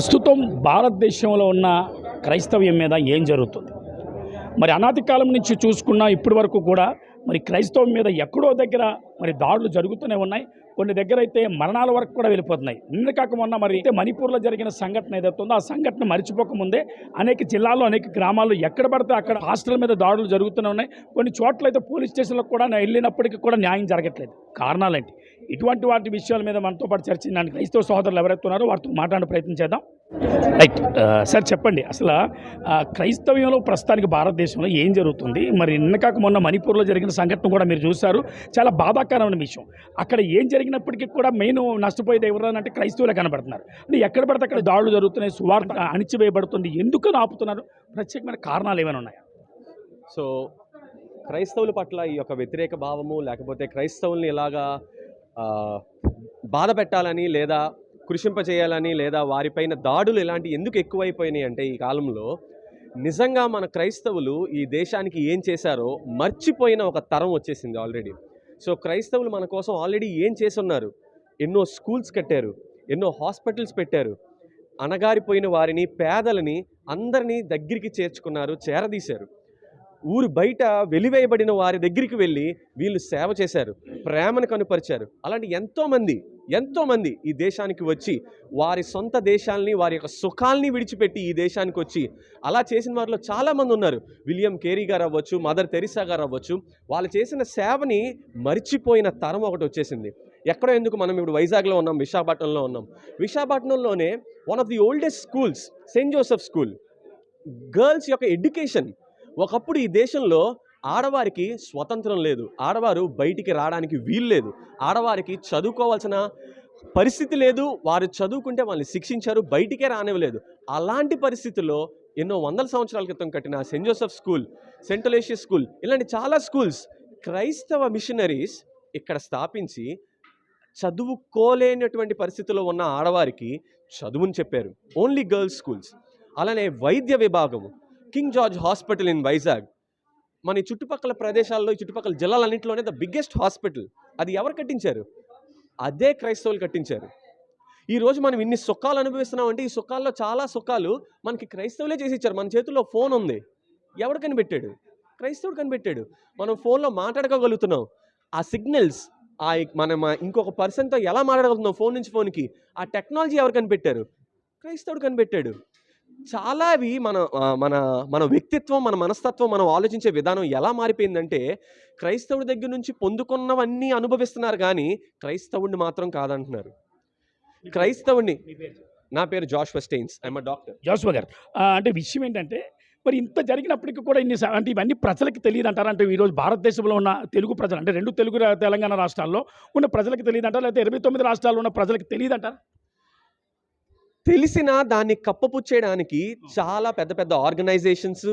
ప్రస్తుతం భారతదేశంలో ఉన్న క్రైస్తవ్యం మీద ఏం జరుగుతుంది? మరి అనాది కాలం నుంచి చూసుకున్న ఇప్పటి వరకు కూడా మరి క్రైస్తవం మీద ఎక్కడో దగ్గర మరి దాడులు జరుగుతూనే ఉన్నాయి. కొన్ని దగ్గర అయితే మరణాల వరకు కూడా వెళ్ళిపోతున్నాయి. నిన్న కాక మొన్న మరి అయితే మణిపూర్లో జరిగిన సంఘటన ఏదైతే ఉందో ఆ సంఘటన మరిచిపోకముందే అనేక జిల్లాల్లో అనేక గ్రామాల్లో ఎక్కడ పడితే అక్కడ హాస్టల్ మీద దాడులు జరుగుతూనే ఉన్నాయి. కొన్ని చోట్ల అయితే పోలీస్ స్టేషన్లకు కూడా వెళ్ళినప్పటికీ కూడా న్యాయం జరగట్లేదు. కారణాలేంటి? ఇటువంటి వాటి విషయాల మీద మనతో పాటు చర్చించడానికి క్రైస్తవ సహోదరులు ఎవరైతే ఉన్నారో వారితో మాట్లాడే ప్రయత్నం చేద్దాం. రైట్ uh, సార్ చెప్పండి. అసలు క్రైస్తవ్యంలో ప్రస్తుతానికి భారతదేశంలో ఏం జరుగుతుంది? మరి నిన్న కాక మొన్న మణిపూర్లో జరిగిన సంఘటన కూడా మీరు చూశారు. చాలా బాధాకరమైన విషయం. అక్కడ ఏం జరిగినప్పటికీ కూడా మెయిన్ నష్టపోయేది ఎవరనంటే క్రైస్తవులే కనబడుతున్నారు. అంటే ఎక్కడ పడితే అక్కడ దాడులు జరుగుతున్నాయి సువార్త అణిచివేయబడుతుంది. ఎందుకు ఆపుతున్నారు? ప్రత్యేకమైన కారణాలు ఏమైనా ఉన్నాయా? సో క్రైస్తవుల పట్ల ఈ యొక్క వ్యతిరేక భావము లేకపోతే క్రైస్తవుల్ని ఇలాగా బాధ పెట్టాలని లేదా కృషింపజేయాలని లేదా వారిపైన దాడులు ఇలాంటి ఎందుకు ఎక్కువైపోయినాయి అంటే ఈ కాలంలో నిజంగా మన క్రైస్తవులు ఈ దేశానికి ఏం చేశారో మర్చిపోయిన ఒక తరం వచ్చేసింది ఆల్రెడీ. సో క్రైస్తవులు మన కోసం ఆల్రెడీ ఏం చేస్తున్నారు? ఎన్నో స్కూల్స్ కట్టారు ఎన్నో హాస్పిటల్స్ పెట్టారు అణగారిపోయిన వారిని పేదలని అందరినీ దగ్గరికి చేర్చుకున్నారు చేరదీశారు. ఊరు బయట వెలివేయబడిన వారి దగ్గరికి వెళ్ళి వీళ్ళు సేవ చేశారు ప్రేమను కనుపరిచారు. అలాంటి ఎంతోమంది ఎంతోమంది ఈ దేశానికి వచ్చి వారి సొంత దేశాల్ని వారి యొక్క సుఖాల్ని విడిచిపెట్టి ఈ దేశానికి వచ్చి అలా చేసిన వారిలో చాలామంది ఉన్నారు. విలియం కేరీ గారు అవ్వచ్చు మదర్ తెరిసా గారు అవ్వచ్చు వాళ్ళు చేసిన సేవని మర్చిపోయిన తరం ఒకటి వచ్చేసింది. ఎక్కడో ఎందుకు మనం ఇప్పుడు వైజాగ్లో ఉన్నాం విశాఖపట్నంలో ఉన్నాం. విశాఖపట్నంలోనే one of the oldest schools Saint Joseph school girls యొక్క ఎడ్యుకేషన్ ఒకప్పుడు ఈ దేశంలో ఆడవారికి స్వతంత్రం లేదు. ఆడవారు బయటికి రావడానికి వీలు లేదు. ఆడవారికి చదువుకోవాల్సిన పరిస్థితి లేదు. వారు చదువుకుంటే వాళ్ళని శిక్షించారు. బయటికే రానివ్వలేదు. అలాంటి పరిస్థితుల్లో ఎన్నో వందల సంవత్సరాల క్రితం కట్టిన Saint Joseph school central Asia school ఇలాంటి చాలా స్కూల్స్ క్రైస్తవ మిషనరీస్ ఇక్కడ స్థాపించి చదువుకోలేనటువంటి పరిస్థితుల్లో ఉన్న ఆడవారికి చదువుని చెప్పారు. Only girls schools. అలానే వైద్య విభాగము. King George hospital in Vizag. మన ఈ చుట్టుపక్కల ప్రదేశాల్లో ఈ చుట్టుపక్కల జిల్లాలన్నింటిలోనే ద బిగ్గెస్ట్ హాస్పిటల్. అది ఎవరు కట్టించారు? అదే క్రైస్తవులు కట్టించారు. ఈరోజు మనం ఇన్ని సుఖాలు అనుభవిస్తున్నామంటే ఈ సుఖాల్లో చాలా సుఖాలు మనకి క్రైస్తవులే చేసి ఇచ్చారు మన చేతుల్లో ఫోన్ ఉంది. ఎవడు కనిపెట్టాడు? క్రైస్తవుడు కనిపెట్టాడు. మనం ఫోన్లో మాట్లాడుకోగలుగుతున్నాం. ఆ సిగ్నల్స్ ఆ మనం ఇంకొక పర్సన్తో ఎలా మాట్లాడగలుగుతున్నాం ఫోన్ నుంచి ఫోన్కి? ఆ టెక్నాలజీ ఎవరు కనిపెట్టారు? క్రైస్తవుడు కనిపెట్టాడు. చాలా అవి మన మన మన వ్యక్తిత్వం మన మనస్తత్వం మనం ఆలోచించే విధానం ఎలా మారిపోయిందంటే క్రైస్తవుడి దగ్గర నుంచి పొందుకున్నవన్నీ అనుభవిస్తున్నారు కానీ క్రైస్తవుడిని మాత్రం కాదంటున్నారు. క్రైస్తవుడిని నా పేరు Josh Staines. I'm doctor. Joshua గారు అంటే విషయం ఏంటంటే మరి ఇంత జరిగినప్పటికీ కూడా ఇన్ని అంటే ఇవన్నీ ప్రజలకు తెలియదు అంటారా అంటే ఈరోజు భారతదేశంలో ఉన్న తెలుగు ప్రజలు అంటే రెండు తెలుగు తెలంగాణ రాష్ట్రాల్లో ఉన్న ప్రజలకు తెలియదు అంటారా లేకపోతే ఇరవై తొమ్మిది రాష్ట్రాల్లో ఉన్న ప్రజలకు తెలియదు అంటారా తెలిసిన దాన్ని కప్పపుచ్చేయడానికి చాలా పెద్ద పెద్ద ఆర్గనైజేషన్స్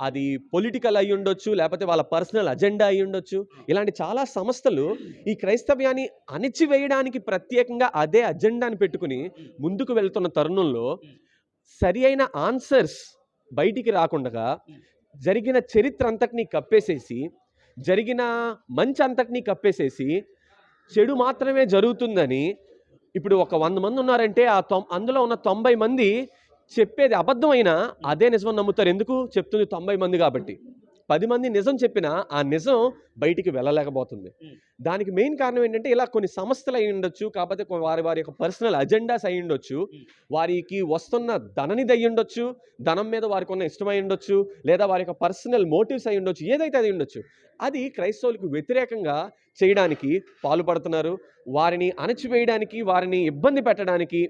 అది పొలిటికల్ అయి ఉండొచ్చు లేకపోతే వాళ్ళ పర్సనల్ అజెండా అయి ఉండొచ్చు. ఇలాంటి చాలా సంస్థలు ఈ క్రైస్తవ్యాన్ని అణిచివేయడానికి ప్రత్యేకంగా అదే అజెండాని పెట్టుకుని ముందుకు వెళ్తున్న తరుణంలో సరి అయిన ఆన్సర్స్ బయటికి రాకుండా జరిగిన చరిత్ర అంతటినీ కప్పేసేసి జరిగిన మంచి అంతటినీ కప్పేసేసి చెడు మాత్రమే జరుగుతుందని ఇప్పుడు ఒక వంద మంది ఉన్నారంటే ఆ తొం అందులో ఉన్న తొంభై మంది చెప్పేది అబద్ధమైనా అదే నిజమని నమ్ముతారు. ఎందుకు? చెప్తుంది తొంభై మంది కాబట్టి. పది మంది నిజం చెప్పినా ఆ నిజం బయటికి వెళ్ళలేకపోతుంది. దానికి మెయిన్ కారణం ఏంటంటే ఇలా కొన్ని సంస్థలు అయి ఉండొచ్చు కాకపోతే వారి వారి యొక్క పర్సనల్ అజెండాస్ అయి ఉండొచ్చు. వారికి వస్తున్న ధననిధి అయి ఉండొచ్చు ధనం మీద వారికి ఉన్న ఇష్టమై ఉండొచ్చు లేదా వారి యొక్క పర్సనల్ మోటివ్స్ అయి ఉండొచ్చు ఏదైతే అది ఉండొచ్చు. అది క్రైస్తవులకు వ్యతిరేకంగా చేయడానికి పాల్పడుతున్నారు వారిని అణచివేయడానికి వారిని ఇబ్బంది పెట్టడానికి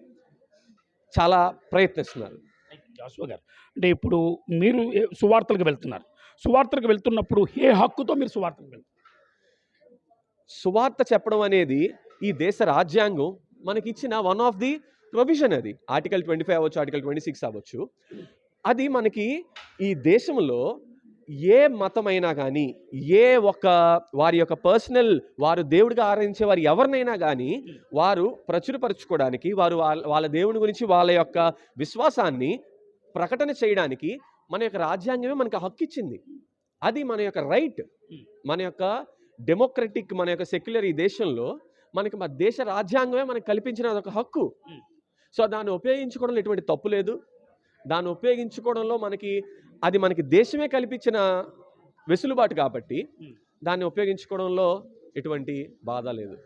చాలా ప్రయత్నిస్తున్నారు. జాస్వ గారు అంటే ఇప్పుడు మీరు సువార్తలకు వెళ్తున్నారు. సువార్తకు వెళ్తున్నప్పుడు ఏ హక్కుతో మీరు సువార్తకు వెళ్తారు? సువార్త చెప్పడం అనేది ఈ దేశ రాజ్యాంగం మనకి ఇచ్చిన వన్ ఆఫ్ ది ప్రొవిజన్ అది. ఆర్టికల్ ట్వంటీ ఫైవ్ అవ్వచ్చు ఆర్టికల్ ట్వంటీ సిక్స్ అవ్వచ్చు. అది మనకి ఈ దేశంలో ఏ మతమైనా కానీ ఏ ఒక వారి యొక్క పర్సనల్ వారు దేవుడిగా ఆరాధించే వారు ఎవరినైనా కానీ వారు ప్రచురపరచుకోవడానికి వారు వాళ్ళ వాళ్ళ దేవుని గురించి వాళ్ళ యొక్క విశ్వాసాన్ని ప్రకటన చేయడానికి మన యొక్క రాజ్యాంగమే మనకు హక్కు ఇచ్చింది. అది మన యొక్క రైట్. మన యొక్క డెమోక్రటిక్ మన యొక్క సెక్యులర్ ఈ దేశంలో మనకి మన దేశ రాజ్యాంగమే మనకు కల్పించిన ఒక హక్కు. సో దాన్ని ఉపయోగించుకోవడంలో ఎటువంటి తప్పు లేదు. దాన్ని ఉపయోగించుకోవడంలో మనకి అది మనకి దేశమే కల్పించిన వెసులుబాటు కాబట్టి. దాన్ని ఉపయోగించుకోవడంలో ఎటువంటి బాధ లేదు.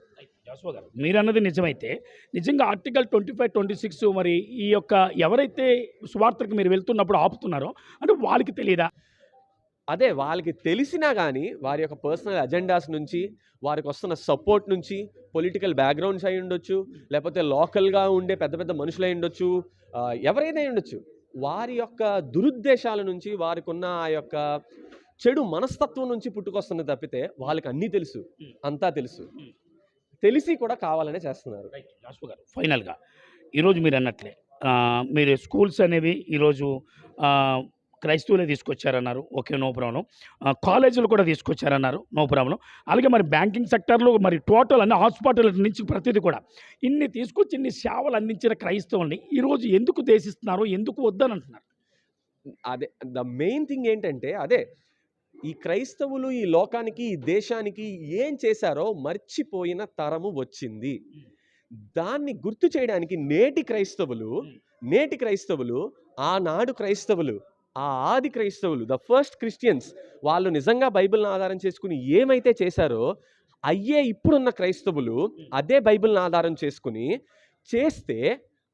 జాషువా గారు. మీరు అన్నది నిజమైతే నిజంగా article twenty five twenty six మరి ఈ యొక్క ఎవరైతే సువార్తకు మీరు వెళ్తున్నప్పుడు ఆపుతున్నారో అంటే వాళ్ళకి తెలియదా అదే వాళ్ళకి తెలిసినా కానీ వారి యొక్క పర్సనల్ అజెండాస్ నుంచి వారికి వస్తున్న సపోర్ట్ నుంచి పొలిటికల్ బ్యాక్గ్రౌండ్స్ అయి ఉండొచ్చు లేకపోతే లోకల్గా ఉండే పెద్ద పెద్ద మనుషులు అయి ఉండొచ్చు ఎవరైనా ఉండొచ్చు. వారి యొక్క దురుద్దేశాల నుంచి వారికి ఉన్న ఆ యొక్క చెడు మనస్తత్వం నుంచి పుట్టుకొస్తున్నది తప్పితే వాళ్ళకి అన్నీ తెలుసు అంతా తెలుసు. తెలిసి కూడా కావాలనే చేస్తున్నారు. గారు ఫైనల్గా ఈరోజు మీరు అన్నట్లే మీరు స్కూల్స్ అనేవి ఈరోజు క్రైస్తవులే తీసుకొచ్చారన్నారు. ఓకే నో ప్రాబ్లం కాలేజీలు కూడా తీసుకొచ్చారన్నారు. నో ప్రాబ్లం అలాగే మరి బ్యాంకింగ్ సెక్టర్లో మరి టోటల్ అన్ని హాస్పిటల్ నుంచి ప్రతిదీ కూడా ఇన్ని తీసుకొచ్చి ఇన్ని సేవలు అందించిన క్రైస్తవుల్ని ఈరోజు ఎందుకు దేశిస్తున్నారు? ఎందుకు వద్దని అంటున్నారు? అదే ద మెయిన్ థింగ్ ఏంటంటే అదే ఈ క్రైస్తవులు ఈ లోకానికి ఈ దేశానికి ఏం చేశారో మర్చిపోయిన తరము వచ్చింది. దాన్ని గుర్తు చేయడానికి నేటి క్రైస్తవులు నేటి క్రైస్తవులు ఆనాడు క్రైస్తవులు ఆ ఆది క్రైస్తవులు ద ఫస్ట్ క్రిస్టియన్స్ వాళ్ళు నిజంగా బైబిల్ని ఆధారం చేసుకుని ఏమైతే చేశారో అయ్యే ఇప్పుడున్న క్రైస్తవులు అదే బైబిల్ని ఆధారం చేసుకుని చేస్తే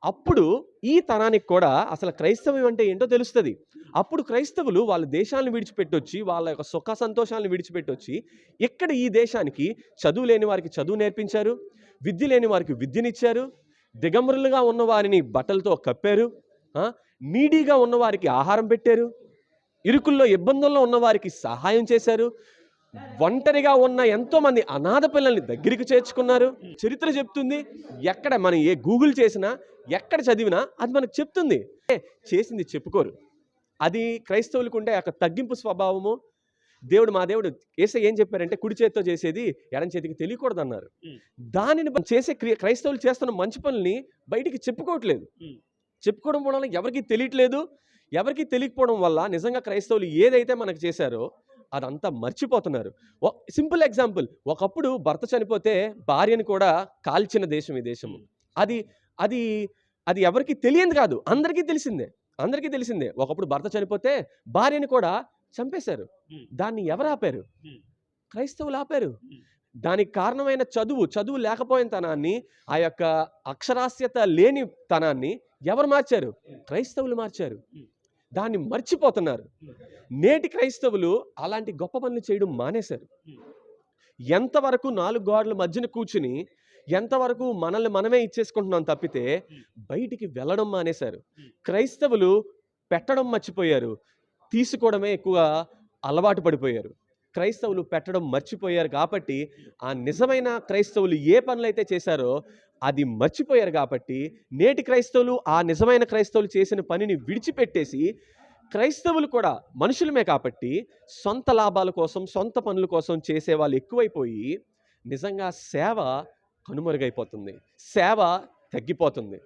అప్పుడు ఈ తరానికి కూడా అసలు క్రైస్తవం అంటే ఏంటో తెలుస్తుంది. అప్పుడు క్రైస్తవులు వాళ్ళ దేశాలను విడిచిపెట్టొచ్చి వాళ్ళ యొక్క సుఖ సంతోషాలను విడిచిపెట్టొచ్చి ఇక్కడ ఈ దేశానికి చదువు లేని వారికి చదువు నేర్పించారు విద్య లేని వారికి విద్యనిచ్చారు దిగంబరులుగా ఉన్న వారిని బట్టలతో కప్పారు నీడీగా ఉన్న వారికి ఆహారం పెట్టారు ఇరుకుల్లో ఇబ్బందుల్లో ఉన్న వారికి సహాయం చేశారు ఒంటరిగా ఉన్న ఎంతో మంది అనాథ పిల్లల్ని దగ్గరికి చేర్చుకున్నారు. చరిత్ర చెప్తుంది ఎక్కడ మనం ఏ గూగుల్ చేసినా ఎక్కడ చదివినా అది మనకు చెప్తుంది. చేసింది చెప్పుకోరు. అది క్రైస్తవులకు ఉండే ఒక తగ్గింపు స్వభావము. దేవుడు మా దేవుడు ఏసై ఏం చెప్పారంటే కుడి చేతితో చేసేది ఎడం చేతికి తెలియకూడదు అన్నారు. దానిని చేసే క్రైస్తవులు చేస్తున్న మంచి పనుల్ని బయటికి చెప్పుకోవట్లేదు. చెప్పుకోవడం వల్ల ఎవరికి తెలియట్లేదు. ఎవరికి తెలియకపోవడం వల్ల నిజంగా క్రైస్తవులు ఏదైతే మనకు చేశారో అదంతా మర్చిపోతున్నారు. Simple example. ఒకప్పుడు భర్త చనిపోతే భార్యని కూడా కాల్చిన దేశం ఈ దేశము. అది అది అది ఎవరికి తెలియదు కాదు అందరికీ తెలిసిందే అందరికీ తెలిసిందే ఒకప్పుడు భర్త చనిపోతే భార్యని కూడా చంపేశారు. దాన్ని ఎవరు ఆపారు. క్రైస్తవులు ఆపారు. దానికి కారణమైన చదువు చదువు లేకపోయిన తనాన్ని ఆ యొక్క అక్షరాస్యత లేని తనాన్ని ఎవరు మార్చారు క్రైస్తవులు మార్చారు. దాన్ని మర్చిపోతున్నారు. నేటి క్రైస్తవులు అలాంటి గొప్ప పనులు చేయడం మానేశారు. ఎంతవరకు నాలుగు గోడల మధ్యన కూర్చుని ఎంతవరకు మనల్ని మనమే ఇచ్చేసుకుంటున్నాం తప్పితే. బయటికి వెళ్ళడం మానేశారు. క్రైస్తవులు పెట్టడం మర్చిపోయారు తీసుకోవడమే ఎక్కువ అలవాటు పడిపోయారు క్రైస్తవులు పెట్టడం మర్చిపోయారు కాబట్టి ఆ నిజమైన క్రైస్తవులు ఏ పనులైతే చేశారో అది మర్చిపోయారు కాబట్టి నేటి క్రైస్తవులు ఆ నిజమైన క్రైస్తవులు చేసిన పనిని విడిచిపెట్టేసి క్రైస్తవులు కూడా మనుషులమే కాబట్టి సొంత లాభాల కోసం సొంత పనుల కోసం చేసే వాళ్ళు ఎక్కువైపోయి నిజంగా సేవ కనుమరుగైపోతుంది. సేవ తగ్గిపోతుంది.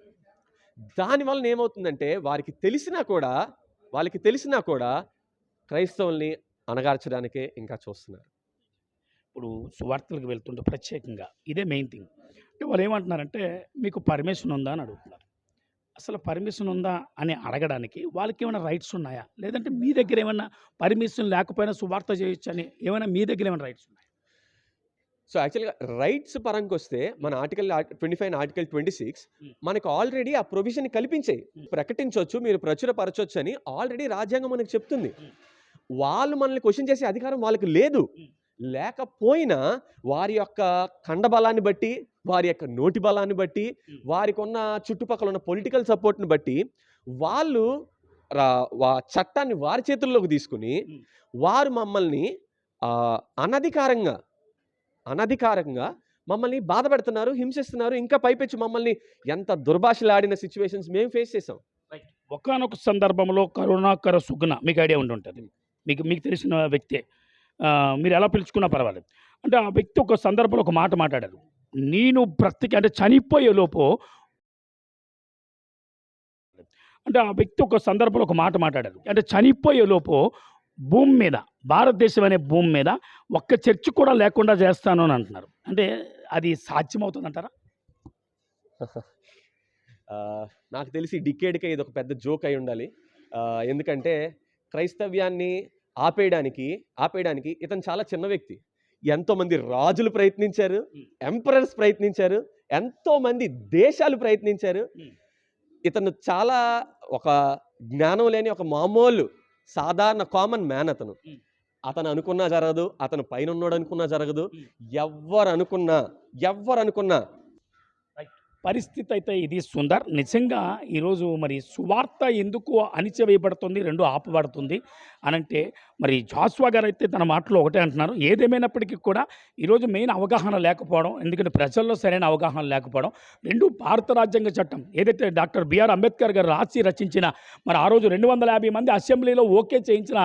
దానివల్ల ఏమవుతుందంటే వారికి తెలిసినా కూడా వాళ్ళకి తెలిసినా కూడా క్రైస్తవుల్ని అణగార్చడానికే ఇంకా చూస్తున్నారు. ఇప్పుడు సువార్తలకు వెళ్తుంటే ప్రత్యేకంగా ఇదే మెయిన్ థింగ్. అంటే వాళ్ళు ఏమంటున్నారంటే మీకు పర్మిషన్ ఉందా? అని అడుగుతున్నారు. అసలు పర్మిషన్ ఉందా అని అడగడానికి వాళ్ళకి ఏమైనా రైట్స్ ఉన్నాయా? లేదంటే మీ దగ్గర ఏమైనా పర్మిషన్ లేకపోయినా సువార్త చేయొచ్చు అని ఏమైనా మీ దగ్గర ఏమైనా రైట్స్ ఉన్నాయా? సో యాక్చువల్గా రైట్స్ పరంగా వస్తే మన article twenty five article twenty six. మనకు ఆల్రెడీ ఆ ప్రొవిజన్ కల్పించాయి. ప్రకటించవచ్చు మీరు ప్రచురపరచవచ్చు అని ఆల్రెడీ రాజ్యాంగం మనకు చెప్తుంది. వాళ్ళు మనల్ని క్వశ్చన్ చేసే అధికారం వాళ్ళకి లేదు. లేకపోయినా వారి యొక్క కండబలాన్ని బట్టి వారి యొక్క నోటి బలాన్ని బట్టి. వారికి ఉన్న చుట్టుపక్కల ఉన్న పొలిటికల్ సపోర్ట్ని బట్టి వాళ్ళు చట్టాన్ని వారి చేతుల్లోకి తీసుకుని. వారు మమ్మల్ని అనధికారంగా అనధికారంగా మమ్మల్ని బాధ పెడుతున్నారు హింసిస్తున్నారు ఇంకా పైపెచ్చు మమ్మల్ని ఎంత దుర్భాషలాడిన సిచ్యువేషన్స్ మేము ఫేస్ చేసాం ఒకనొక సందర్భంలో కరుణాకర సుగుణ మీకు ఐడియా ఉండి ఉంటుంది. మీకు మీకు తెలిసిన వ్యక్తే. మీరు ఎలా పిలుచుకున్నా పర్వాలేదు. అంటే ఆ వ్యక్తి ఒక సందర్భంలో ఒక మాట మాట్లాడారు నేను బ్రతికి అంటే చనిపోయే లోపు అంటే ఆ వ్యక్తి ఒక సందర్భంలో ఒక మాట మాట్లాడారు అంటే చనిపోయే లోపు భూమి మీద భారతదేశం అనే భూమి మీద ఒక్క చర్చ్ కూడా లేకుండా చేస్తాను అని అంటున్నారు. అంటే అది సాధ్యమవుతుంది అంటారా నాకు తెలిసి డికేడ్కే ఇది ఒక పెద్ద జోక్ అయి ఉండాలి. ఎందుకంటే క్రైస్తవ్యాన్ని ఆపేయడానికి ఆపేయడానికి ఇతను చాలా చిన్న వ్యక్తి. ఎంతోమంది రాజులు ప్రయత్నించారు ఎంపరర్స్ ప్రయత్నించారు ఎంతోమంది దేశాలు ప్రయత్నించారు. ఇతను చాలా ఒక జ్ఞానం లేని ఒక మామూలు సాధారణ కామన్ మ్యాన్ అతను. అతను అనుకున్నా జరగదు అతను పైన ఉన్నాడు అనుకున్నా జరగదు. ఎవ్వరు అనుకున్నా ఎవ్వరు అనుకున్నా పరిస్థితి అయితే ఇది సుందర్. నిజంగా ఈరోజు మరి సువార్త ఎందుకు అణిచివేయబడుతుంది రెండు ఆపబడుతుంది అనంటే మరి జాస్వా గారు అయితే తన మాటలో ఒకటే అంటున్నారు. ఏదేమైనప్పటికీ కూడా ఈరోజు మెయిన్ అవగాహన లేకపోవడం ఎందుకంటే ప్రజల్లో సరైన అవగాహన లేకపోవడం రెండు భారత రాజ్యాంగ చట్టం. ఏదైతే డాక్టర్ బిఆర్ అంబేద్కర్ గారు రాసి రచించిన మరి ఆ రోజు రెండు వందల యాభై మంది అసెంబ్లీలో ఓకే చేయించిన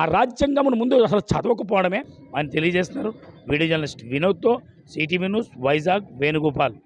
ఆ రాజ్యాంగమును ముందు అసలు చదవకపోవడమే ఆయన తెలియజేస్తున్నారు వీడియో జర్నలిస్ట్ వినోద్తో సిటీవీ న్యూస్ వైజాగ్ వేణుగోపాల్.